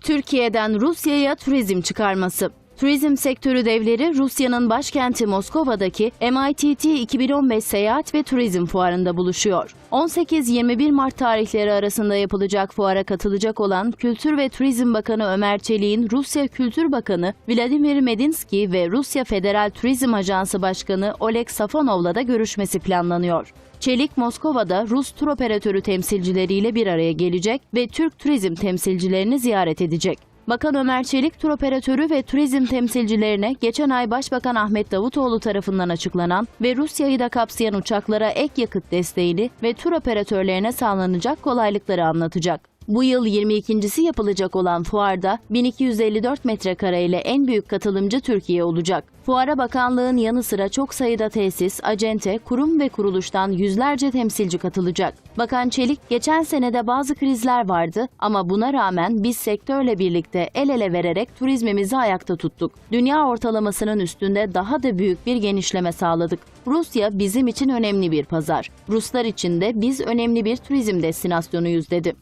Türkiye'den Rusya'ya turizm çıkarması. Turizm sektörü devleri Rusya'nın başkenti Moskova'daki MITT 2015 Seyahat ve Turizm Fuarı'nda buluşuyor. 18-21 Mart tarihleri arasında yapılacak fuara katılacak olan Kültür ve Turizm Bakanı Ömer Çelik'in Rusya Kültür Bakanı Vladimir Medinsky ve Rusya Federal Turizm Ajansı Başkanı Oleg Safonov'la da görüşmesi planlanıyor. Çelik, Moskova'da Rus tur operatörü temsilcileriyle bir araya gelecek ve Türk turizm temsilcilerini ziyaret edecek. Bakan Ömer Çelik, tur operatörü ve turizm temsilcilerine geçen ay Başbakan Ahmet Davutoğlu tarafından açıklanan ve Rusya'yı da kapsayan uçaklara ek yakıt desteğini ve tur operatörlerine sağlanacak kolaylıkları anlatacak. Bu yıl 22.si yapılacak olan fuarda 1254 metrekare ile en büyük katılımcı Türkiye olacak. Fuara bakanlığın yanı sıra çok sayıda tesis, acente, kurum ve kuruluştan yüzlerce temsilci katılacak. Bakan Çelik, geçen senede bazı krizler vardı ama buna rağmen biz sektörle birlikte el ele vererek turizmimizi ayakta tuttuk. Dünya ortalamasının üstünde daha da büyük bir genişleme sağladık. Rusya bizim için önemli bir pazar. Ruslar için de biz önemli bir turizm destinasyonuyuz dedi.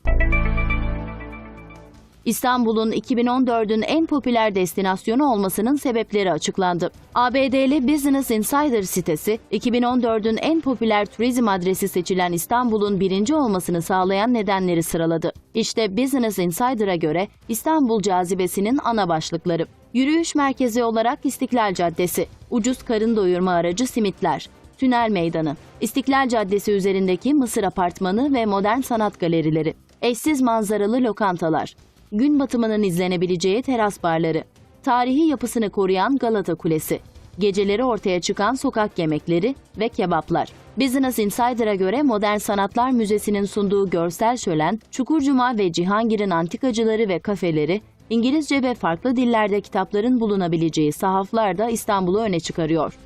İstanbul'un 2014'ün en popüler destinasyonu olmasının sebepleri açıklandı. ABD'li Business Insider sitesi, 2014'ün en popüler turizm adresi seçilen İstanbul'un birinci olmasını sağlayan nedenleri sıraladı. İşte Business Insider'a göre İstanbul cazibesinin ana başlıkları. Yürüyüş merkezi olarak İstiklal Caddesi, ucuz karın doyurma aracı simitler, Tünel Meydanı, İstiklal Caddesi üzerindeki Mısır Apartmanı ve Modern Sanat Galerileri, eşsiz manzaralı lokantalar, gün batımının izlenebileceği teras barları, tarihi yapısını koruyan Galata Kulesi, geceleri ortaya çıkan sokak yemekleri ve kebaplar. Business Insider'a göre Modern Sanatlar Müzesi'nin sunduğu görsel şölen, Çukurcuma ve Cihangir'in antikacıları ve kafeleri, İngilizce ve farklı dillerde kitapların bulunabileceği sahaflar da İstanbul'u öne çıkarıyor.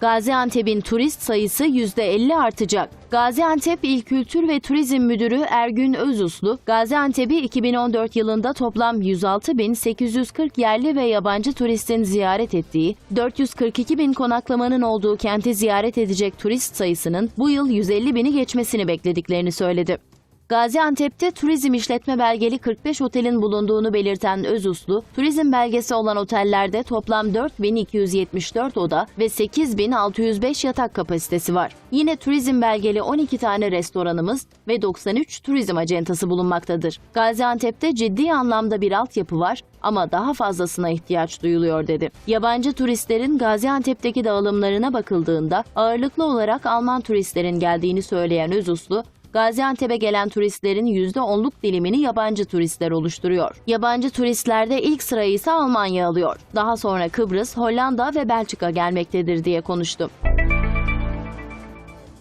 Gaziantep'in turist sayısı %50 artacak. Gaziantep İl Kültür ve Turizm Müdürü Ergün Özuslu, Gaziantep'i 2014 yılında toplam 106.840 yerli ve yabancı turistin ziyaret ettiği, 442 bin konaklamanın olduğu kenti ziyaret edecek turist sayısının bu yıl 150 bini geçmesini beklediklerini söyledi. Gaziantep'te turizm işletme belgeli 45 otelin bulunduğunu belirten Özuslu, turizm belgesi olan otellerde toplam 4274 oda ve 8605 yatak kapasitesi var. Yine turizm belgeli 12 tane restoranımız ve 93 turizm acentası bulunmaktadır. Gaziantep'te ciddi anlamda bir altyapı var ama daha fazlasına ihtiyaç duyuluyor dedi. Yabancı turistlerin Gaziantep'teki dağılımlarına bakıldığında ağırlıklı olarak Alman turistlerin geldiğini söyleyen Özuslu, Gaziantep'e gelen turistlerin %10'luk dilimini yabancı turistler oluşturuyor. Yabancı turistlerde ilk sırayı ise Almanya alıyor. Daha sonra Kıbrıs, Hollanda ve Belçika gelmektedir diye konuştu.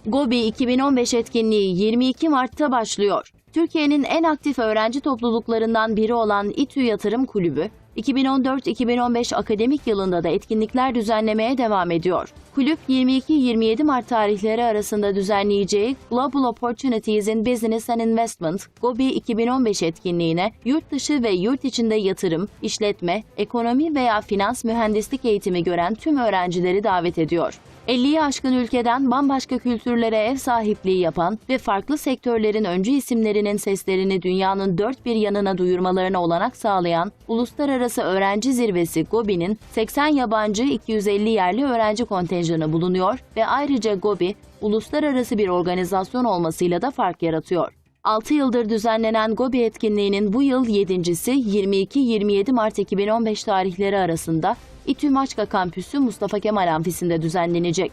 Gobi 2015 etkinliği 22 Mart'ta başlıyor. Türkiye'nin en aktif öğrenci topluluklarından biri olan İTÜ Yatırım Kulübü, 2014-2015 akademik yılında da etkinlikler düzenlemeye devam ediyor. Kulüp 22-27 Mart tarihleri arasında düzenleyeceği Global Opportunities in Business and Investment GOBI 2015 etkinliğine yurt dışı ve yurt içinde yatırım, işletme, ekonomi veya finans mühendislik eğitimi gören tüm öğrencileri davet ediyor. 50'yi aşkın ülkeden bambaşka kültürlere ev sahipliği yapan ve farklı sektörlerin öncü isimlerinin seslerini dünyanın dört bir yanına duyurmalarına olanak sağlayan Uluslararası Öğrenci Zirvesi GOBİ'nin 80 yabancı 250 yerli öğrenci kontenjanı bulunuyor ve ayrıca GOBİ uluslararası bir organizasyon olmasıyla da fark yaratıyor. 6 yıldır düzenlenen GOBİ etkinliğinin bu yıl 7.si 22-27 Mart 2015 tarihleri arasında İTÜ Maçka Kampüsü Mustafa Kemal Amfisi'nde düzenlenecek.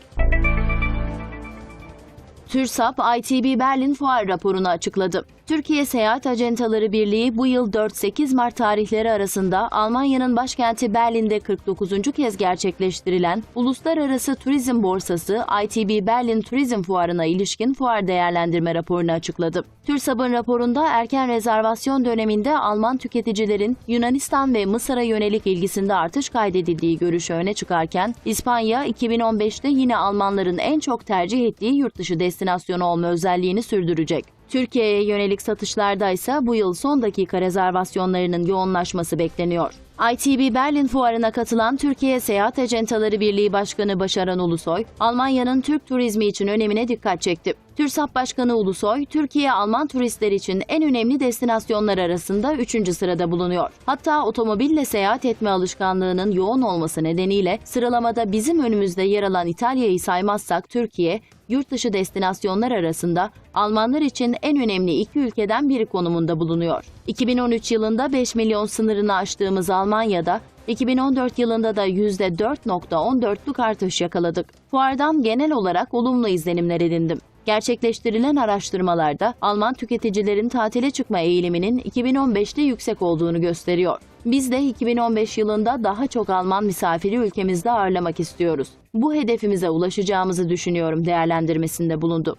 TÜRSAP, ITB Berlin Fuar raporunu açıkladı. Türkiye Seyahat Acentaları Birliği bu yıl 4-8 Mart tarihleri arasında Almanya'nın başkenti Berlin'de 49. kez gerçekleştirilen Uluslararası Turizm Borsası ITB Berlin Turizm Fuarı'na ilişkin fuar değerlendirme raporunu açıkladı. TÜRSAP'ın raporunda erken rezervasyon döneminde Alman tüketicilerin Yunanistan ve Mısır'a yönelik ilgisinde artış kaydedildiği görüşü öne çıkarken, İspanya 2015'te yine Almanların en çok tercih ettiği yurt dışı destinasyonu olma özelliğini sürdürecek. Türkiye'ye yönelik satışlarda ise bu yıl son dakika rezervasyonlarının yoğunlaşması bekleniyor. ITB Berlin Fuarı'na katılan Türkiye Seyahat Acentaları Birliği Başkanı Başaran Ulusoy, Almanya'nın Türk turizmi için önemine dikkat çekti. TÜRSAP Başkanı Ulusoy, Türkiye Alman turistler için en önemli destinasyonlar arasında 3. sırada bulunuyor. Hatta otomobille seyahat etme alışkanlığının yoğun olması nedeniyle sıralamada bizim önümüzde yer alan İtalya'yı saymazsak Türkiye, yurt dışı destinasyonlar arasında Almanlar için en önemli iki ülkeden biri konumunda bulunuyor. 2013 yılında 5 milyon sınırını aştığımız Almanya'da 2014 yılında da %4.14'lük artış yakaladık. Fuardan genel olarak olumlu izlenimler edindim. Gerçekleştirilen araştırmalarda Alman tüketicilerin tatile çıkma eğiliminin 2015'te yüksek olduğunu gösteriyor. Biz de 2015 yılında daha çok Alman misafiri ülkemizde ağırlamak istiyoruz. Bu hedefimize ulaşacağımızı düşünüyorum değerlendirmesinde bulundu.